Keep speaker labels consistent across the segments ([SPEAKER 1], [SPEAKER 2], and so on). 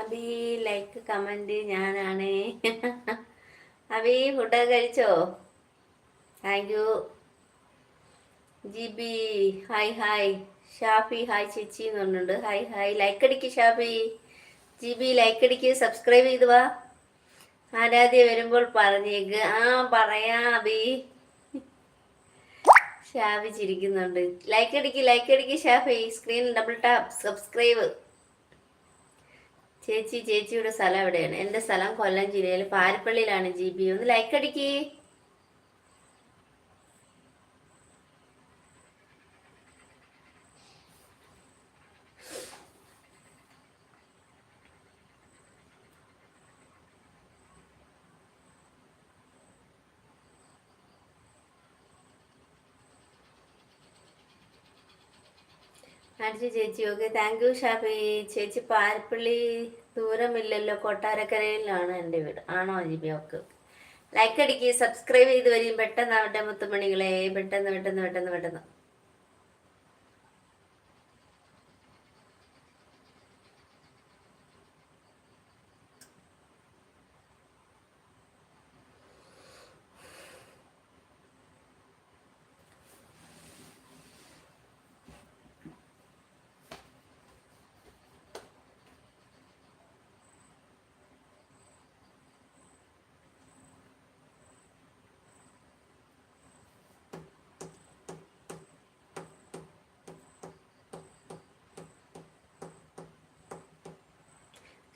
[SPEAKER 1] Abi like comment ഞാനാണ്. അബി ഫുഡൊക്കെ കഴിച്ചോ? Thank you Jibi hi hi Shafi hi ചേച്ചി എന്ന് പറഞ്ഞിട്ടുണ്ട്. ഹായ് ഹായ് ലൈക്ക് അടിക്ക് ഷാഫി. ജിബി ലൈക്ക് അടിക്ക്. സബ്സ്ക്രൈബ് ചെയ്തു വാ. ആരാധ്യ വരുമ്പോൾ പറഞ്ഞേക്ക്. ആ പറയാ അബി. ഷാഫി ചിരിക്കുന്നുണ്ട്. ലൈക്ക് അടിക്ക് ലൈക്ക് അടിക്ക് Shafi. Screen double tap subscribe ചേച്ചി ചേച്ചിയുടെ സ്ഥലം എവിടെയാണ്? എന്റെ സ്ഥലം കൊല്ലം ജില്ലയിൽ പാരിപ്പള്ളിയിലാണ് ജി ബി. ഒന്ന് ലൈക്ക് അടിക്ക്. അടിച്ചു ചേച്ചി ഓക്കെ താങ്ക് യു ഷാഫി. ചേച്ചി പാരപ്പള്ളി ദൂരമില്ലല്ലോ കൊട്ടാരക്കരയിലാണ് എന്റെ വീട്. ആണോ ജിബി? ഓക്കെ ലൈക്ക് അടിക്കുക സബ്സ്ക്രൈബ് ചെയ്ത് വരും പെട്ടെന്ന് ആവട്ടെ മുത്തുമണികളെ പെട്ടെന്ന് പെട്ടെന്ന് പെട്ടെന്ന് പെട്ടെന്ന്.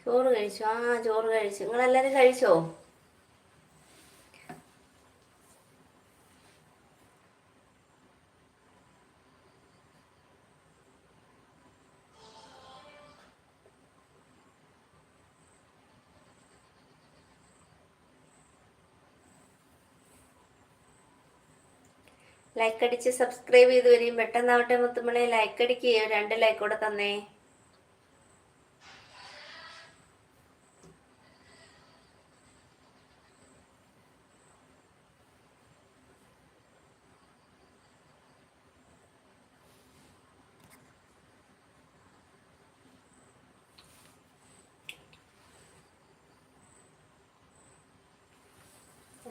[SPEAKER 1] ചോറ് കഴിച്ചു? ആ ചോറ് കഴിച്ചു. നിങ്ങളെല്ലാരും കഴിച്ചോ? ലൈക്ക് അടിച്ച് സബ്സ്ക്രൈബ് ചെയ്ത് വരും പെട്ടെന്നാവട്ടെ മുത്തുമണി. ലൈക്ക് അടിക്കുകയോ രണ്ട് ലൈക്ക് കൂടെ തന്നേ.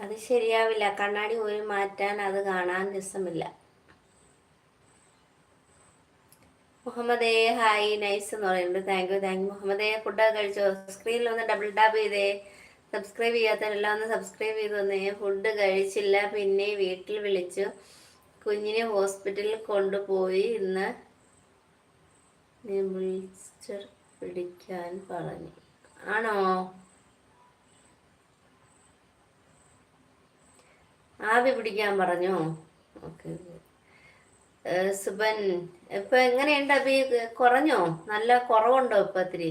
[SPEAKER 1] അത് ശരിയാവില്ല. കണ്ണാടി പോയി മാറ്റാൻ അത് കാണാൻ രസമില്ല. മുഹമ്മദേ ഹായ് നൈസ് എന്ന് പറയുന്നുണ്ട്. താങ്ക് യു താങ്ക് യു മുഹമ്മദേ ഫുഡൊക്കെ കഴിച്ചോ? സ്ക്രീനിൽ ഒന്ന് ഡബിൾ ടാപ്പ് ചെയ്തേ. സബ്സ്ക്രൈബ് ചെയ്യാത്തവരെല്ലാം ഒന്ന് സബ്സ്ക്രൈബ് ചെയ്ത് വന്നേ ഫുഡ് കഴിച്ചില്ല. പിന്നെ വീട്ടിൽ വിളിച്ചു. കുഞ്ഞിനെ ഹോസ്പിറ്റലിൽ കൊണ്ടുപോയി ഇന്ന് നെബുൾസ്റ്റർ പിടിക്കാൻ പറഞ്ഞു. ആണോ? ആവി പിടിക്കാൻ പറഞ്ഞു? ഓക്കെ സുബൻ ഇപ്പൊ എങ്ങനെയുണ്ട് അബി കുറഞ്ഞോ? നല്ല കുറവുണ്ടോ ഇപ്പൊ ഇത്തിരി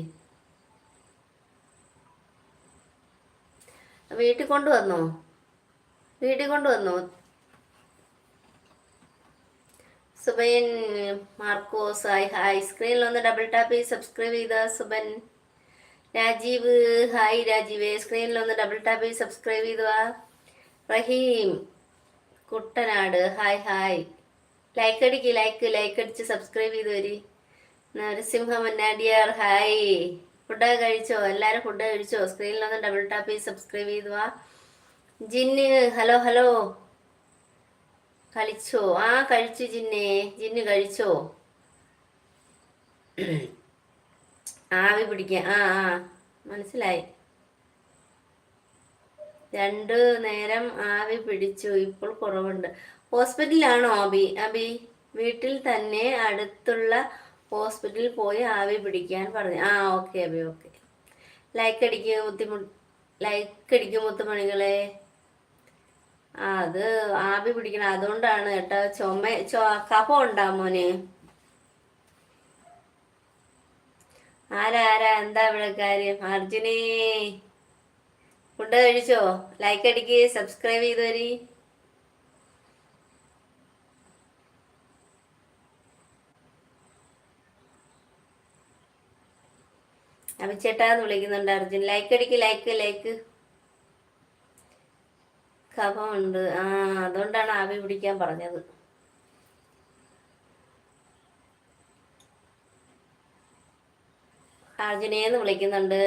[SPEAKER 1] വീട്ടിൽ കൊണ്ടുവന്നോ? വീട്ടിൽ കൊണ്ടുവന്നോ? Suban Markose hi hi. സ്ക്രീനിൽ ഒന്ന് ഡബിൾ ടാപ്പ് ചെയ്ത് സബ്സ്ക്രൈബ് ചെയ്ത സുബൻ. രാജീവ് ഹായ് രാജീവ്. സ്ക്രീനിൽ ഒന്ന് ഡബിൾ ടാപ്പ് ചെയ്ത് subscribe ചെയ്തുവാ Rahim Kuttanad hi hi like അടിക്ക് ലൈക്ക് ലൈക്ക് അടിച്ച് സബ്സ്ക്രൈബ് ചെയ്ത് വരി. നരസിംഹ മന്നാടിയാർ ഹായ് ഫുഡ് കഴിച്ചോ? എല്ലാവരും ഫുഡ് കഴിച്ചോ? സ്ക്രീനിലൊന്ന് ഡബിൾ ടാപ്പ് ചെയ്ത് സബ്സ്ക്രൈബ് ചെയ്തു വാ. ജിന്ന് ഹലോ ഹലോ കളിച്ചോ? ആ കഴിച്ചു ജിന്നെ. ജിന്ന് കഴിച്ചോ? ആവി പിടിക്കാം. ആ ആ. മനസ്സിലായി. രണ്ടു നേരം ആവി പിടിച്ചു. ഇപ്പോൾ കുറവുണ്ട്. ഹോസ്പിറ്റലിലാണോ അബി? അബി വീട്ടിൽ തന്നെ അടുത്തുള്ള ഹോസ്പിറ്റലിൽ പോയി ആവി പിടിക്കാൻ പറഞ്ഞു. ആ ഓക്കെ അബി ഓക്കെ. ലൈക്ക് അടിക്ക് മുത്തിമു ലൈക്ക് അടിക്കും മുത്തുമണികളെ. ആ അത് ആവി പിടിക്കണം. അതുകൊണ്ടാണ് കേട്ടോ. ചുമ ചോ കഫം ഉണ്ടാ മോന്? എന്താ ഇവിടെ കാര്യം? അർജുനേ. ഫുഡ് കഴിച്ചോ? ലൈക്ക് അടിക്ക് സബ്സ്ക്രൈബ് ചെയ്ത് വരി. അഭിച്ചേട്ടാന്ന് വിളിക്കുന്നുണ്ട് അർജുൻ. ലൈക്ക് അടിക്ക് ലൈക്ക് ലൈക്ക് കഫമുണ്ട് ആ അതുകൊണ്ടാണ് ആവി പിടിക്കാൻ പറഞ്ഞത്. അർജുനേന്ന് വിളിക്കുന്നുണ്ട്.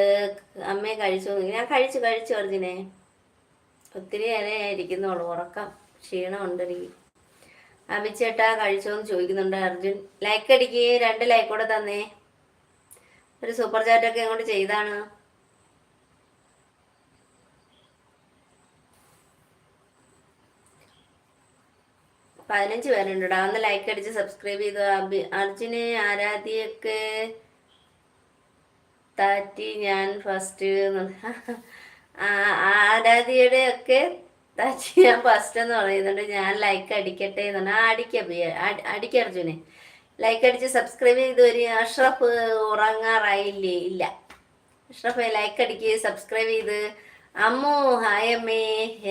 [SPEAKER 1] അമ്മയെ കഴിച്ചു. ഞാൻ കഴിച്ചു കഴിച്ചു അർജുനെ. ഒത്തിരി ഇരിക്കുന്നുള്ളൂ ഉറക്കം ക്ഷീണമുണ്ട് എനിക്ക് അഭിച്ചേട്ടാ കഴിച്ചോന്ന് ചോദിക്കുന്നുണ്ട് അർജുൻ. ലൈക്ക് അടിക്ക് രണ്ട് ലൈക്ക് കൂടെ തന്നേ. ഒരു സൂപ്പർ ചാറ്റൊക്കെ അങ്ങോട്ട് ചെയ്താണ്. പതിനഞ്ച് പേരുണ്ട് ഒന്ന് ലൈക്ക് അടിച്ച് സബ്സ്ക്രൈബ് ചെയ്തു. അർജുനെ ആരാധ്യൊക്കെ താറ്റി ഞാൻ ഫസ്റ്റ് ആരാധ്യയുടെ ഒക്കെ താറ്റി ഞാൻ ഫസ്റ്റ് എന്ന് പറയുന്നുണ്ട്. ഞാൻ ലൈക്ക് അടിക്കട്ടെ എന്ന് ആ അടിക്ക അടിക്ക അർജുനെ. ലൈക്ക് അടിച്ച് സബ്സ്ക്രൈബ് ചെയ്ത് വരും. അഷ്റഫ് ഉറങ്ങാറായില്ലേ? ഇല്ല. അഷ്റഫ് ലൈക്ക് അടിക്ക് സബ്സ്ക്രൈബ് ചെയ്ത്. അമ്മു ഹായ് അമ്മേ.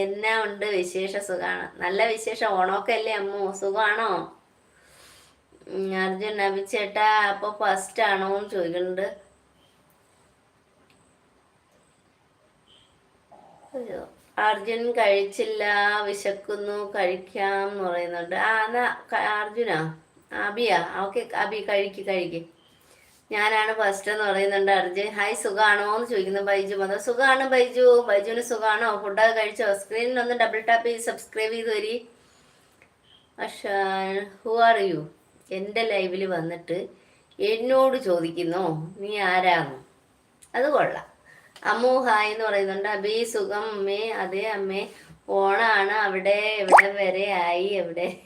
[SPEAKER 1] എന്നാ ഉണ്ട് വിശേഷ സുഖമാണ് നല്ല വിശേഷം. ഓണമൊക്കെ അല്ലേ അമ്മു? സുഖമാണോ അർജുൻ അഭിച്ചേട്ടാ അപ്പൊ ഫസ്റ്റ് ആണോന്ന് ചോദിക്കുന്നുണ്ട് അർജുൻ കഴിച്ചില്ല വിശക്കുന്നു കഴിക്കാം എന്ന് പറയുന്നുണ്ട്. ആ എന്നാ അർജുനാ? അബിയാ? ഓക്കെ അബി കഴിക്ക് കഴിക്ക്. ഞാനാണ് ഫസ്റ്റ് എന്ന് പറയുന്നുണ്ട് അർജുൻ. ഹായ് സുഖാണോ എന്ന് ചോദിക്കുന്നു ബൈജു. മത സുഖാണ് ബൈജു. ബൈജുവിന് സുഖാണോ? ഫുഡൊക്കെ കഴിച്ചോ? സ്ക്രീനിൽ ഒന്ന് ഡബിൾ ടാപ്പ് ചെയ്ത് സബ്സ്ക്രൈബ് ചെയ്ത് വരി. ഹു ആർ യു എന്റെ ലൈവിൽ വന്നിട്ട് എന്നോട് ചോദിക്കുന്നു നീ ആരാന്നു? അത് കൊള്ളാം. അമ്മു ഹായ് എന്ന് പറയുന്നുണ്ട്. അബി സുഖം അമ്മേ അതെ അമ്മേ. ഓണാണ്. അവിടെ എവിടെ വരെ ആയി? എവിടെ?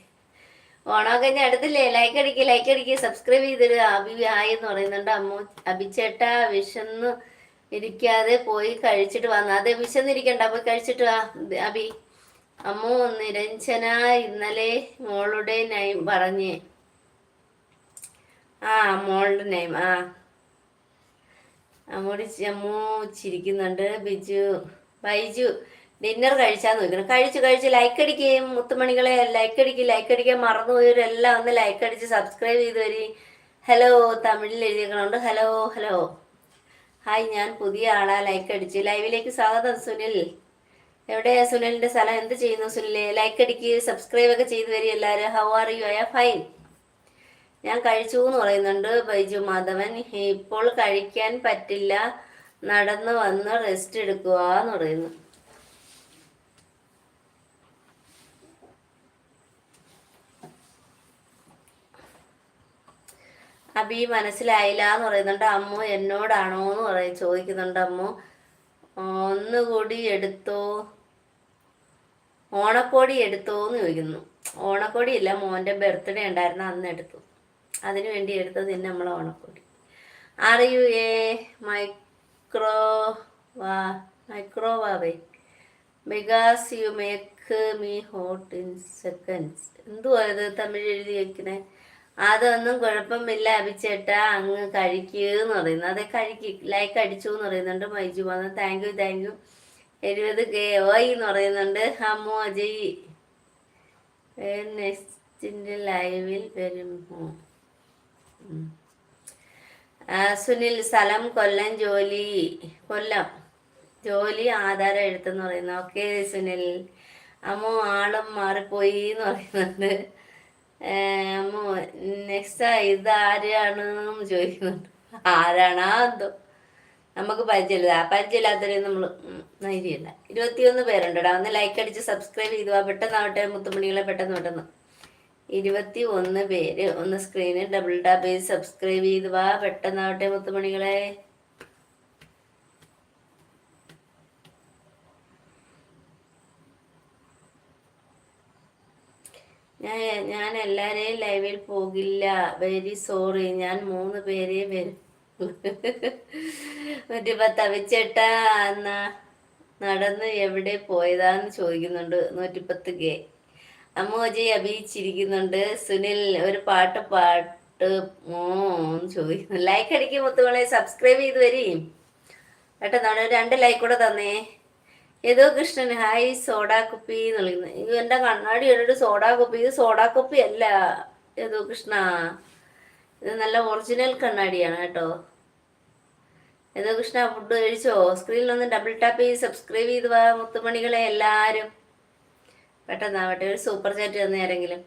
[SPEAKER 1] ഓണമൊക്കെ ഞാൻ അടുത്തില്ലേ? ലൈക്ക് അടിക്കുക ലൈക്ക് അടിക്കുക സബ്സ്ക്രൈബ് ചെയ്തിടുക അബി ഹായ് എന്ന് പറയുന്നുണ്ട്. അമ്മു അബിച്ചേട്ട വിശന്ന് ഇരിക്കാതെ പോയി കഴിച്ചിട്ട് വന്ന. അതെ വിശന്നിരിക്കണ്ട പോയി കഴിച്ചിട്ട് വാ. അബി. അമ്മു നിരഞ്ജന ഇന്നലെ മോളുടെ നൈം പറഞ്ഞേ. ആ മോളുടെ നെയിം ആ. അമ്മൂടി അമ്മു ചിരിക്കുന്നുണ്ട്. ബിജു ബൈജു ഡിന്നർ കഴിച്ചാന്ന് നോക്കണം കഴിച്ചു കഴിച്ച്. ലൈക്ക് അടിക്കുകയും മുത്തുമണികളെ ലൈക്ക് അടിക്കുക ലൈക്ക് അടിക്കാൻ മറന്നുപോയവരെല്ലാം ഒന്ന് ലൈക്ക് അടിച്ച് സബ്സ്ക്രൈബ് ചെയ്ത് വരി. ഹലോ തമിഴിൽ എഴുതിയേക്കണുണ്ട്. ഹലോ ഹലോ ഹായ് ഞാൻ പുതിയ ആളാ. ലൈക്ക് അടിച്ച്. ലൈവിലേക്ക് സ്വാഗതം സുനിൽ. എവിടെയാ സുനിലിന്റെ സ്ഥലം? എന്ത് ചെയ്യുന്നു സുനിലെ? ലൈക്ക് അടിക്ക് സബ്സ്ക്രൈബ് ഒക്കെ ചെയ്തു വരി എല്ലാവരും. How are you I fine ഞാൻ കഴിച്ചു എന്ന് പറയുന്നുണ്ട് ബൈജു മാധവൻ. ഇപ്പോൾ കഴിക്കാൻ പറ്റില്ല. നടന്നു വന്ന് റെസ്റ്റ് എടുക്കുക എന്ന് പറയുന്നു. അബി മനസ്സിലായില്ല എന്ന് പറയുന്നുണ്ട്. അമ്മു എന്നോടാണോ എന്ന് പറയും ചോദിക്കുന്നുണ്ട് അമ്മു. ഒന്നുകൂടി എടുത്തോ? ഓണക്കോടി എടുത്തോ എന്ന് ചോദിക്കുന്നു. ഓണക്കോടി ഇല്ല മോന്റെ ബർത്ത്ഡേ ഉണ്ടായിരുന്നു അന്ന് എടുത്തു. അതിനു വേണ്ടി എടുത്തത് നമ്മൾ ഓണക്കോടി R you a microwave microwave. Because you make me hot in seconds എന്തുവാ തമിഴ് എഴുതി വെക്കണേ? അതൊന്നും കുഴപ്പമില്ല അഭിച്ചേട്ട അങ്ങ് കഴിക്കുന്നു പറയുന്നു. അതെ കഴിക്ക്. ലൈക്ക് അടിച്ചു എന്ന് പറയുന്നുണ്ട് മൈജു. വന്ന് താങ്ക് യു താങ്ക് യു എഴുപത് കെ ഓയ് എന്ന് പറയുന്നുണ്ട്. ഹമോ അജയ് നെക്സ്റ്റിന്റെ ലൈവിൽ വരുമോ സുനിൽ സ്ഥലം കൊല്ലം ജോലി കൊല്ലം. ജോലി ആധാരം എഴുത്തെന്ന് പറയുന്നു ഓക്കെ സുനിൽ. അമ്മോ ആളും മാറിപ്പോയി എന്ന് പറയുന്നുണ്ട് നെക്സ്റ്റ് ഇത് ആരാണ് ചോദിക്കുന്നുണ്ട്. ആരാണാ? എന്തോ. നമുക്ക് പരിചയമില്ല. പരിചയമില്ലാത്തവരെ നമ്മൾ ധൈര്യമില്ല. ഇരുപത്തിയൊന്ന് പേരുണ്ടോടാ ഒന്ന് ലൈക്ക് അടിച്ച് സബ്സ്ക്രൈബ് ചെയ്തു പെട്ടെന്നാവട്ടെ മുത്തുമണികളെ പെട്ടെന്ന് പെട്ടെന്ന്. ഇരുപത്തി ഒന്ന് പേര് ഒന്ന് സ്ക്രീനിൽ ഡബിൾ ടാപ്പ് ചെയ്ത് സബ്സ്ക്രൈബ് ചെയ്ത് വാ. പെട്ടെന്നാവട്ടെ മുത്തുമണികളെ. ഞാൻ ഞാൻ എല്ലാരെയും ലൈവിൽ പോകില്ല. വെരി സോറി ഞാൻ മൂന്ന് പേരെ വരും. നൂറ്റിപ്പത്ത് എന്നാ നടന്ന് എവിടെ പോയതാന്ന് ചോദിക്കുന്നുണ്ട്. നൂറ്റിപ്പത്ത് കെ. അമ്മോജി അഭിയിച്ചിരിക്കുന്നുണ്ട് സുനിൽ ഒരു പാട്ട് പാട്ട് ചോദിക്കുന്നു. ലൈക്ക് അടിക്കും മുത്തുകളെ സബ്സ്ക്രൈബ് ചെയ്ത് കേട്ടോ നമ്മുടെ രണ്ട് ലൈക്ക് കൂടെ തന്നേ. ഏതോ കൃഷ്ണൻ ഹായ് സോഡാ കുപ്പി എന്ന് വിളിക്കുന്നത് എന്റെ കണ്ണാടി ഇട്ടിട്ട് സോഡാ കുപ്പി. ഇത് സോഡാ കുപ്പി അല്ല. ഏതോ കൃഷ്ണ. ഇത് നല്ല ഒറിജിനൽ കണ്ണാടിയാണ് കേട്ടോ. ഏതോ കൃഷ്ണ ഫുഡ് കഴിച്ചോ? സ്ക്രീനിലൊന്ന് ഡബിൾ ടാപ്പ് ചെയ്ത് സബ്സ്ക്രൈബ് ചെയ്ത് വാ മുത്തുമണികളെ എല്ലാവരും. പെട്ടെന്നാവട്ടെ ഒരു സൂപ്പർ ചാറ്റ് തന്ന ആരെങ്കിലും.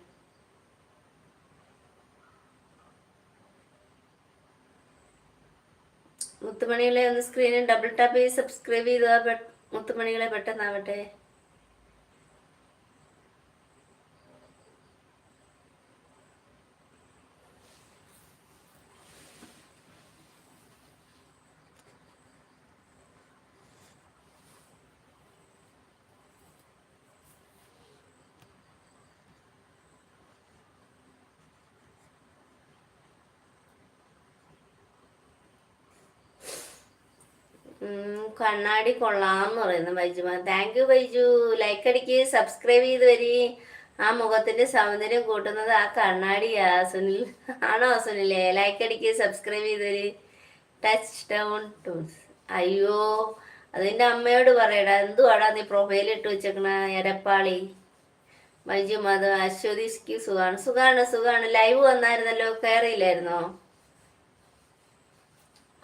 [SPEAKER 1] മുത്തുമണികളെ ഒന്ന് സ്ക്രീനിൽ ഡബിൾ ടാപ്പ് ചെയ്ത് സബ്സ്ക്രൈബ് ചെയ്താൽ മുത്തുമണികളെ പെട്ടെന്നാവട്ടെ. കണ്ണാടി കൊള്ളാന്ന് പറയുന്നു Baiju thank you Baiju. Like അടിക്ക് സബ്സ്ക്രൈബ് ചെയ്ത് വരി. ആ മുഖത്തിന്റെ സൗന്ദര്യം കൂട്ടുന്നത് ആ കണ്ണാടിയാ സുനിൽ. ആണോ സുനിലേ? ലൈക്ക് അടിക്ക് സബ്സ്ക്രൈബ് ചെയ്ത് വരി. ടച്ച് ഡൗൺ ടൂൾസ് അയ്യോ അതിന്റെ അമ്മയോട് പറയടാ. എന്തുവാടാ നീ പ്രൊഫൈൽ ഇട്ട് വെച്ചേക്കണ എരപ്പാളി ബൈജു മാധവ് അശ്വതി സുഖാണ്. സുഖാണ് സുഖാണ്. ലൈവ് വന്നായിരുന്നല്ലോ കയറിയില്ലായിരുന്നോ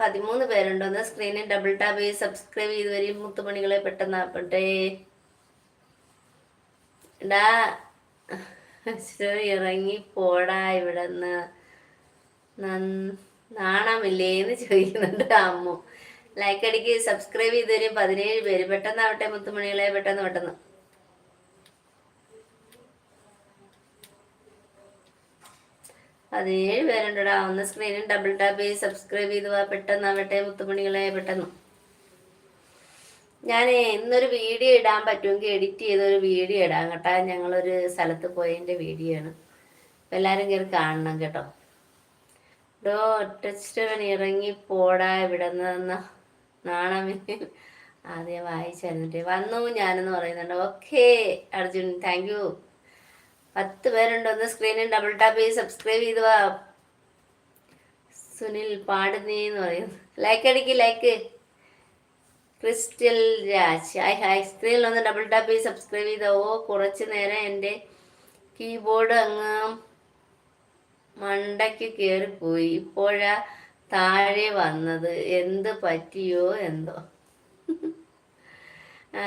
[SPEAKER 1] പതിമൂന്ന് പേരുണ്ടോ എന്ന് സ്ക്രീനിൽ ഡബിൾ ടാപ്പ് ചെയ്ത് സബ്സ്ക്രൈബ് ചെയ്ത് വരും മുത്തുമണികളെ പെട്ടെന്നാപ്പട്ടെ ഡാ ഇറങ്ങി പോടാ ഇവിടെ നിന്ന് നാണമില്ലേന്ന് ചോദിക്കുന്നുണ്ട് അമ്മു. ലൈക്ക് അടിക്ക് സബ്സ്ക്രൈബ് ചെയ്ത് തരും പതിനേഴ് പേര്. പെട്ടെന്നാവട്ടെ മുത്തുമണികളെ പെട്ടെന്ന് പെട്ടെന്ന്. പതിനേഴ് പേരുണ്ടടാ. ഒന്ന് സ്ക്രീനിൽ ഡബിൾ ടാപ്പ് ചെയ്ത് സബ്സ്ക്രൈബ് ചെയ്ത് പോവാ പെട്ടെന്നാവട്ടെ മുത്തുമണികളെ പെട്ടെന്ന്. ഞാൻ ഇന്നൊരു വീഡിയോ ഇടാൻ പറ്റുമെങ്കിൽ എഡിറ്റ് ചെയ്തൊരു വീഡിയോ ഇടാം കേട്ടോ. ഞങ്ങളൊരു സ്ഥലത്ത് പോയതിന്റെ വീഡിയോ ആണ്. അപ്പം എല്ലാവരും കയറി കാണണം കേട്ടോ. ഡോ ടച്ചവൻ ഇറങ്ങി പോടാ ഇവിടെ നിന്ന് നാണമി ആദ്യം വായിച്ചായിരുന്നിട്ട് വന്നു ഞാനെന്ന് പറയുന്നുണ്ട്. ഓക്കേ അർജുൻ താങ്ക് യു പത്ത് പേരുണ്ടോന്ന് സ്ക്രീനിൽ ഡബിൾ ടാപ്പ് ചെയ്ത് സബ്സ്ക്രൈബ് ചെയ്തു സുനിൽ പാടുന്നേന്ന് പറയുന്നു. ലൈക്ക് അടിക്ക് like Crystal Raj. Hi hi. സ്ക്രീനിൽ ഒന്ന് ഡബിൾ ടാപ്പ് ചെയ്ത് സബ്സ്ക്രൈബ് ചെയ്തോ കുറച്ച് നേരം എന്റെ കീബോർഡ് അങ്ങ് മണ്ടയ്ക്ക് കയറിപ്പോയി ഇപ്പോഴാ താഴെ വന്നത്. എന്ത് പറ്റിയോ എന്തോ.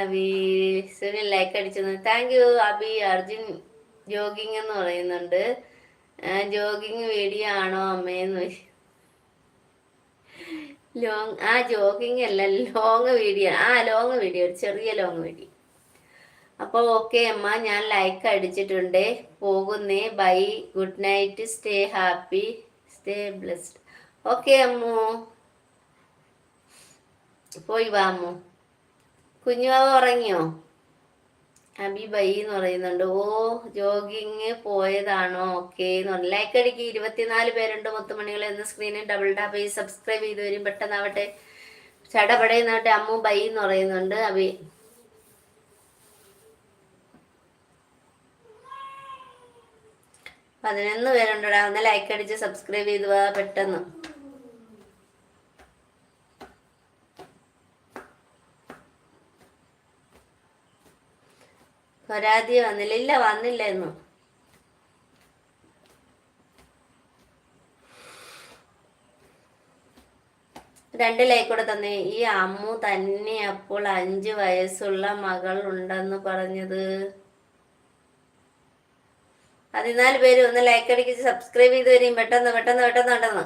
[SPEAKER 1] അബി സുനിൽ ലൈക്ക് അടിച്ചു thank you Abhi Arjun. Jogging എന്ന് പറയുന്നുണ്ട്. ജോഗിങ് വീഡിയോ ആണോ അമ്മയെന്ന് ലോങ് ആ ജോഗിങ് അല്ല ലോങ് വീഡിയോ. ആ ലോങ് വീഡിയോ ചെറിയ ലോങ് വീഡിയോ. അപ്പോൾ ഓക്കെ അമ്മ ഞാൻ ലൈക്ക് അടിച്ചിട്ടുണ്ട്. പോകുന്നേ bye good night stay happy stay blessed. Okay Ammu. പോയി വാ കുഞ്ഞുവാവ ഉറങ്ങിയോ? അബിബൈ എന്ന് പറയുന്നുണ്ട് ഓ ജോഗിങ് പോയതാണോ? ഓക്കെ എന്ന് പറഞ്ഞു. ലൈക്ക് അടിക്ക് ഇരുപത്തിനാല് പേരുണ്ട് മുത്തുമണികൾ എന്ന സ്ക്രീനിൽ ഡബിൾ ടാപ്പ് ചെയ്ത് സബ്സ്ക്രൈബ് ചെയ്ത് വരും. പെട്ടെന്നാവട്ടെ. ചടപടയെന്നാവട്ടെ അമ്മു ബൈ എന്ന് പറയുന്നുണ്ട്. അബി പതിനൊന്ന് പേരുണ്ടടാ. ഒന്ന് ലൈക്ക് അടിച്ച് സബ്സ്ക്രൈബ് ചെയ്തു പെട്ടെന്ന്. പരാതി വന്നില്ല. ഇല്ല വന്നില്ലായിരുന്നു രണ്ട് ലൈക്കൂടെ തന്നെ ഈ അമ്മു തന്നെ അപ്പോൾ അഞ്ചു വയസ്സുള്ള മകൾ ഉണ്ടെന്ന് പറഞ്ഞത്. പതിനാല് പേര് ഒന്ന് ലൈക്ക് അടിക്കിച്ച് സബ്സ്ക്രൈബ് ചെയ്ത് വരും പെട്ടെന്ന് പെട്ടെന്ന് പെട്ടെന്ന് പെട്ടെന്ന്.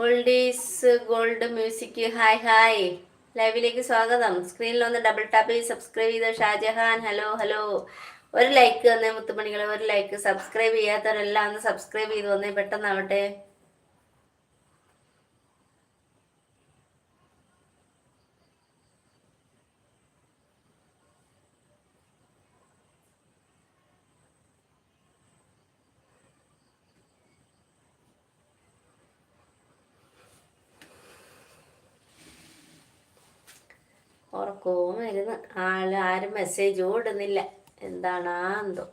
[SPEAKER 1] Oldies gold music. Hi hi. ലൈവിലേക്ക് സ്വാഗതം. സ്ക്രീനിൽ ഒന്ന് ഡബിൾ ടാപ്പ് ചെയ്ത് സബ്സ്ക്രൈബ് ചെയ്ത ഷാജഹാൻ. Hello hello. ഒരു ലൈക്ക് തന്നെ മുത്തുമണികളെ ഒരു ലൈക്ക് സബ്സ്ക്രൈബ് ചെയ്യാത്തവരെല്ലാം ഒന്ന് സബ്സ്ക്രൈബ് ചെയ്ത് വന്നേ പെട്ടെന്നാവട്ടെ. ആരും മെസ്സേജ് ഓടുന്നില്ല. എന്താണ് എന്തോ?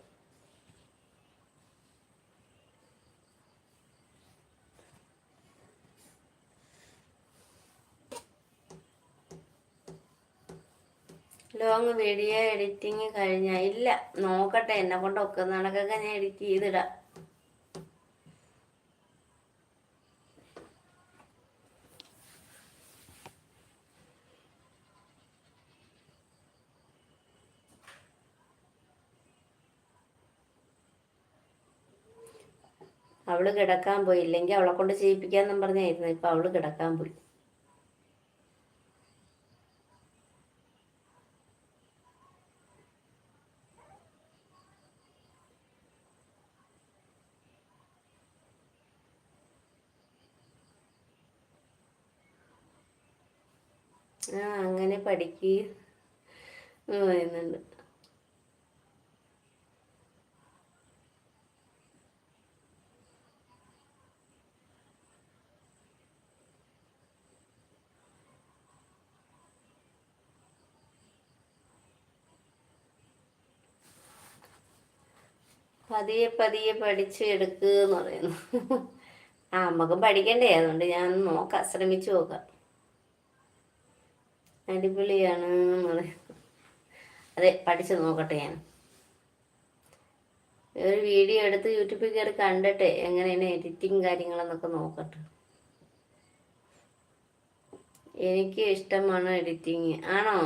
[SPEAKER 1] ലോങ് വീഡിയോ എഡിറ്റിങ് കഴിഞ്ഞ ഇല്ല. നോക്കട്ടെ എന്നെ കൊണ്ട് നടക്കൊക്കെ ഞാൻ എഡിറ്റ് ചെയ്തിടാം. അവൾ കിടക്കാൻ പോയി. ഇല്ലെങ്കിൽ അവളെ കൊണ്ട് ചെയ്യിപ്പിക്കാന്നും പറഞ്ഞായിരുന്നു. ഇപ്പൊ അവൾ കിടക്കാൻ പോയി. ആ അങ്ങനെ പഠിക്കുക പറയുന്നുണ്ട് പതിയെ പതിയെ പഠിച്ച് എടുക്കുക എന്ന് പറയുന്നു. ആ നമുക്ക് പഠിക്കണ്ടേ? അതുകൊണ്ട് ഞാൻ നോക്കാം. ശ്രമിച്ചു നോക്കാം. അടിപൊളിയാണ് അതെ പഠിച്ചു നോക്കട്ടെ ഞാൻ. ഒരു വീഡിയോ എടുത്ത് യൂട്യൂബിൽ കയറി കണ്ടിട്ട് എങ്ങനെയാണ് എഡിറ്റിങ് കാര്യങ്ങളെന്നൊക്കെ നോക്കട്ടെ. എനിക്ക് ഇഷ്ടമാണ് എഡിറ്റിങ് ആണോ?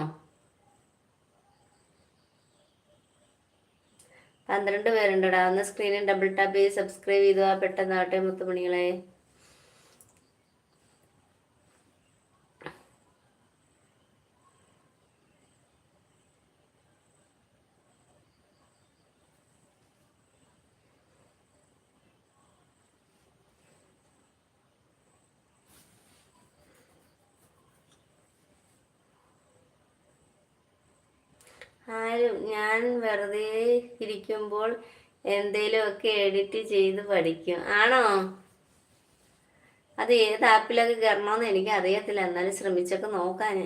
[SPEAKER 1] പന്ത്രണ്ട് പേരുണ്ടടാ. ഒന്ന് സ്ക്രീനിൽ ഡബിൾ ടാപ്പ് ചെയ്ത് സബ്സ്ക്രൈബ് ചെയ്തു പെട്ടെന്നാവട്ടെ മുത്തുമണികളെ. ആരും ഞാൻ വെറുതെ ഇരിക്കുമ്പോൾ എന്തേലുമൊക്കെ എഡിറ്റ് ചെയ്ത് പഠിക്കും. ആണോ? അത് ഏത് ആപ്പിലൊക്കെ കയറണമെന്ന് എനിക്ക് അറിയത്തില്ല എന്നാലും ശ്രമിച്ചൊക്കെ നോക്കാൻ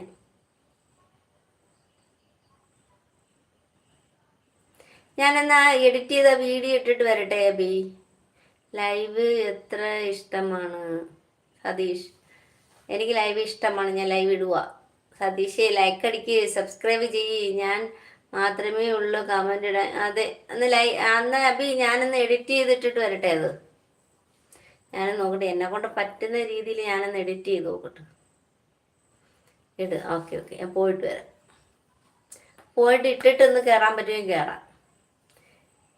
[SPEAKER 1] ഞാൻ എന്നാ എഡിറ്റ് ചെയ്ത വീഡിയോ ഇട്ടിട്ട് വരട്ടെ അബി? ലൈവ് എത്ര ഇഷ്ടമാണ്? സതീഷ്. എനിക്ക് ലൈവ് ഇഷ്ടമാണ്. ഞാൻ ലൈവ് ഇടുക സതീഷ് ലൈക്ക് അടിക്ക് സബ്സ്ക്രൈബ് ചെയ്യ്. ഞാൻ മാത്രമേ ഉള്ളൂ കമന്റ് ഇടാൻ. അതെ അന്ന് ലൈ അന്ന് അബി ഞാനൊന്ന് എഡിറ്റ് ചെയ്തിട്ടിട്ട് വരട്ടെ അത്. ഞാൻ നോക്കട്ടെ എന്നെ കൊണ്ട് പറ്റുന്ന രീതിയിൽ ഞാനൊന്ന് എഡിറ്റ് ചെയ്ത് നോക്കട്ടെ. ഇട് ഓക്കെ ഓക്കെ ഞാൻ പോയിട്ട് വരാം. പോയിട്ട് ഇട്ടിട്ട് ഒന്ന് കയറാൻ പറ്റുമെങ്കിൽ കയറാം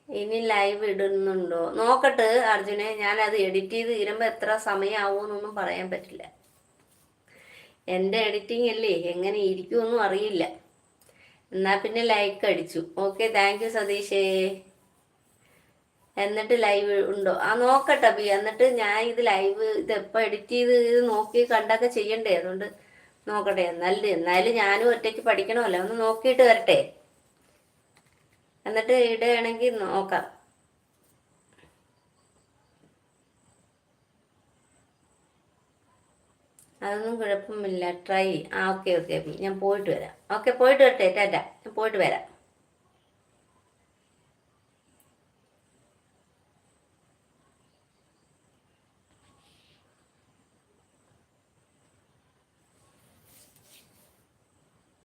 [SPEAKER 1] ഇനി ലൈവ് ഇടുന്നുണ്ടോ? നോക്കട്ടെ അർജുനെ ഞാനത് എഡിറ്റ് ചെയ്ത് തീരുമ്പോൾ എത്ര സമയമാവുമെന്നൊന്നും പറയാൻ പറ്റില്ല. എന്റെ എഡിറ്റിംഗ് അല്ലേ എങ്ങനെ ഇരിക്കുമെന്നും അറിയില്ല. എന്നാ പിന്നെ ലൈക്ക് അടിച്ചു. ഓക്കെ താങ്ക് യു സതീഷേ. എന്നിട്ട് ലൈവ് ഉണ്ടോ? ആ നോക്കട്ടെ ബി. എന്നിട്ട് ഞാൻ ഇത് ലൈവ് ഇത് എപ്പോൾ എഡിറ്റ് ചെയ്ത് ഇത് നോക്കി കണ്ടൊക്കെ ചെയ്യണ്ടേ? അതുകൊണ്ട് നോക്കട്ടെ എന്നാലും എന്നാലും ഞാനും ഒറ്റയ്ക്ക് പഠിക്കണമല്ലോ. ഒന്ന് നോക്കിയിട്ട് വരട്ടെ. എന്നിട്ട് ഇടുകയാണെങ്കിൽ നോക്കാം. അതൊന്നും കുഴപ്പമില്ല. ട്രൈ ആ ഓക്കെ ഓക്കെ ഞാൻ പോയിട്ട് വരാം. ഓക്കെ പോയിട്ട് വരട്ടെ. ടാറ്റ. ഞാൻ പോയിട്ട് വരാം.